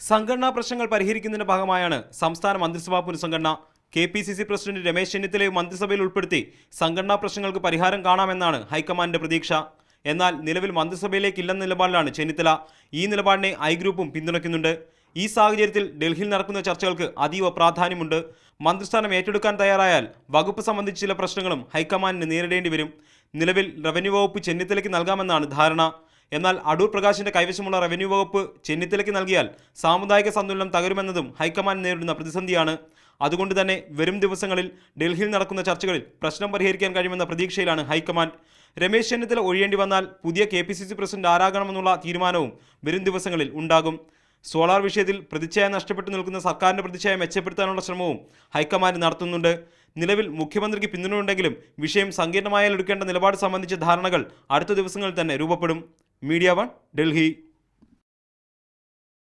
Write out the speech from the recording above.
സംഘടനാ പ്രശ്നങ്ങൾ പരിഹരിക്കുന്നതിന്റെ ഭാഗമായാണ് സംസ്ഥാന മന്ത്രിസഭാ പുനഃസംഘടന. K P C C president Ramesh ചെന്നിത്തലയെ മന്ത്രിസഭയിൽ ഉൾപ്പെടുത്തി സംഘടനാ പ്രശ്നങ്ങൾക്ക് പരിഹാരം കാണാമെന്നാണ് ഹൈക്കമാൻഡിന്റെ പ്രതീക്ഷ. എന്നാൽ നിലവിൽ മന്ത്രിസഭയിലേക്കില്ലെന്ന നിലപാടിലാണ് ചെന്നിത്തല. ഈ നിലപാടിനെ ഐ ഗ്രൂപ്പും പിന്തുണയ്ക്കുന്നുണ്ട്. ഈ സാഹചര്യത്തിൽ ഡൽഹിയിൽ നടക്കുന്ന ചർച്ചകൾക്ക് അതീവ പ്രാധാന്യമുണ്ട്. മന്ത്രിസ്ഥാനം ഏറ്റെടുക്കാൻ തയ്യാറായാൽ വകുപ്പ് സംബന്ധിച്ച ചില പ്രശ്നങ്ങളും ഹൈക്കമാൻഡിന് നേരിടേണ്ടി വരും. നിലവിൽ റവന്യൂ വകുപ്പ് ചെന്നിത്തലയ്ക്ക് നൽകാമെന്നാണ് ധാരണ. എന്നാൽ അടൂർ പ്രകാശിന്റെ കൈവശമുള്ള റവന്യൂ വകുപ്പ് ചെന്നിത്തലയ്ക്ക് നൽകിയാൽ സാമുദായിക സന്തുലനം തകരുമെന്നതും ഹൈക്കമാൻഡ് നേരിടുന്ന പ്രതിസന്ധിയാണ്. അതുകൊണ്ട് തന്നെ വരും ദിവസങ്ങളിൽ ഡൽഹിയിൽ നടക്കുന്ന ചർച്ചകളിൽ പ്രശ്നം പരിഹരിക്കാൻ കഴിയുമെന്ന പ്രതീക്ഷയിലാണ് ഹൈക്കമാൻഡ്. രമേശ് ചെന്നിത്തല ഒഴിയേണ്ടി വന്നാൽ പുതിയ K P C C president ആരാകണമെന്നുള്ള തീരുമാനവും വരും ദിവസങ്ങളിൽ ഉണ്ടാകും. സോളാർ വിഷയത്തിൽ പ്രതിച്ഛായ നഷ്ടപ്പെട്ടു നിൽക്കുന്ന സർക്കാരിന്റെ പ്രതിച്ഛായ മെച്ചപ്പെടുത്താനുള്ള ശ്രമവും ഹൈക്കമാൻഡ് നടത്തുന്നുണ്ട്. നിലവിൽ മുഖ്യമന്ത്രിക്ക് പിന്തുണയുണ്ടെങ്കിലും വിഷയം സങ്കീർണമായാൽ എടുക്കേണ്ട നിലപാട് സംബന്ധിച്ച ധാരണകൾ അടുത്ത ദിവസങ്ങളിൽ തന്നെ രൂപപ്പെടും. Media one Delhi.